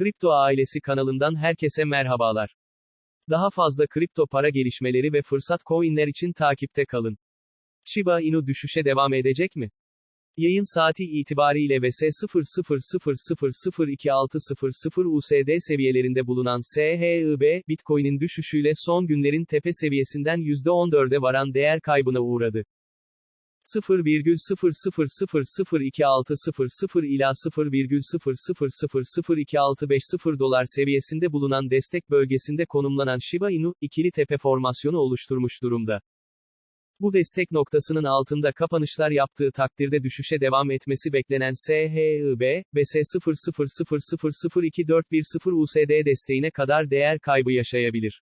Kripto Ailesi kanalından herkese merhabalar. Daha fazla kripto para gelişmeleri ve fırsat coinler için takipte kalın. Shiba Inu düşüşe devam edecek mi? Yayın saati itibariyle VS 0000026000 USD seviyelerinde bulunan SHIB, Bitcoin'in düşüşüyle son günlerin tepe seviyesinden %14'e varan değer kaybına uğradı. 0,00002600 ila 0,00002650 dolar seviyesinde bulunan destek bölgesinde konumlanan Shiba Inu, ikili tepe formasyonu oluşturmuş durumda. Bu destek noktasının altında kapanışlar yaptığı takdirde düşüşe devam etmesi beklenen SHIB, BS 000024010 USD desteğine kadar değer kaybı yaşayabilir.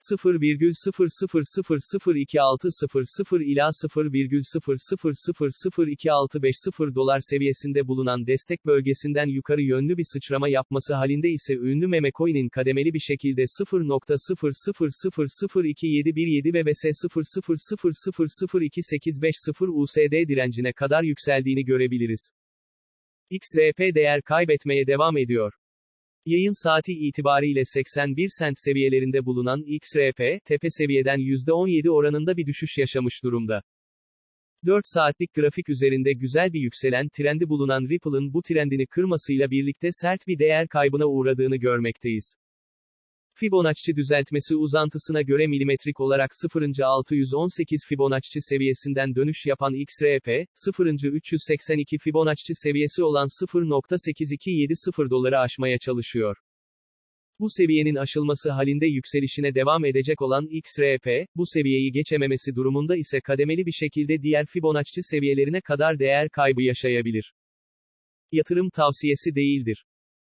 0,00002600 ila 0,00002650 dolar seviyesinde bulunan destek bölgesinden yukarı yönlü bir sıçrama yapması halinde ise ünlü meme coin'in kademeli bir şekilde 0.00002717 ve VS 000028550 USD direncine kadar yükseldiğini görebiliriz. XRP değer kaybetmeye devam ediyor. Yayın saati itibariyle 81 sent seviyelerinde bulunan XRP, tepe seviyeden %17 oranında bir düşüş yaşamış durumda. 4 saatlik grafik üzerinde güzel bir yükselen trendi bulunan Ripple'ın bu trendini kırmasıyla birlikte sert bir değer kaybına uğradığını görmekteyiz. Fibonacci düzeltmesi uzantısına göre milimetrik olarak 0.618 Fibonacci seviyesinden dönüş yapan XRP, 0.382 Fibonacci seviyesi olan 0.8270 doları aşmaya çalışıyor. Bu seviyenin aşılması halinde yükselişine devam edecek olan XRP, bu seviyeyi geçememesi durumunda ise kademeli bir şekilde diğer Fibonacci seviyelerine kadar değer kaybı yaşayabilir. Yatırım tavsiyesi değildir.